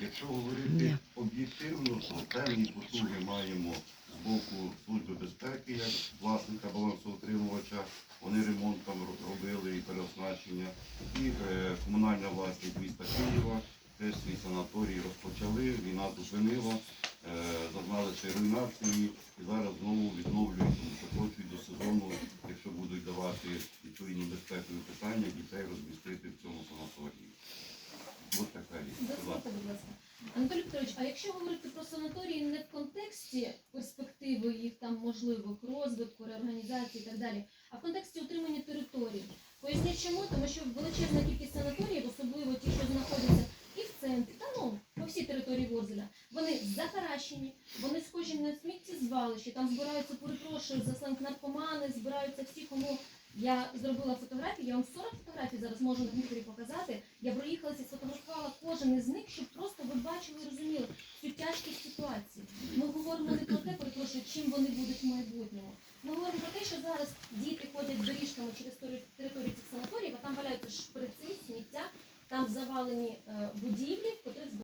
Якщо говорити об'єктивно, то певні послуги маємо з боку Служби безпеки, як власника балансоутримувача. Вони ремонт там робили і переоснащення. І е, комунальна власність міста Києва теж свій санаторій розпочали, війна зупинила, е, зазнали ще руйнації і зараз знову відновлюють, тому що хочуть до сезону, якщо будуть давати відповідні безпекові питання, дітей розмістити в цьому санаторії. Ось така річ. Будь ласка. Ласка. Анатолій Петрович, а якщо говорити про санаторії не в контексті перспективи їх там можливих розвитку, реорганізації і так далі, а в контексті утримання території. Поясніть чому, тому що величезна кількість санаторіїв, особливо ті, що знаходяться і в центрі, та ну по всій території Ворзеля, вони захаращені, вони схожі на сміттєзвалище, там збираються, перепрошую, за сленг наркомани, збираються всі, кому я зробила фотографії, я вам 40 фотографій зараз можу на комп'ютері показати. Я проїхалася, сфотографувала кожен із них, щоб просто ви бачили і розуміли цю тяжкість ситуації. Ми говоримо не про те, перепрошую, чим вони будуть в майбутньому. Ми говоримо про те, що зараз діти ходять доріжками через територію цих санаторіїв, а там валяються шприци, сміття, там завалені будівлі, будівлі,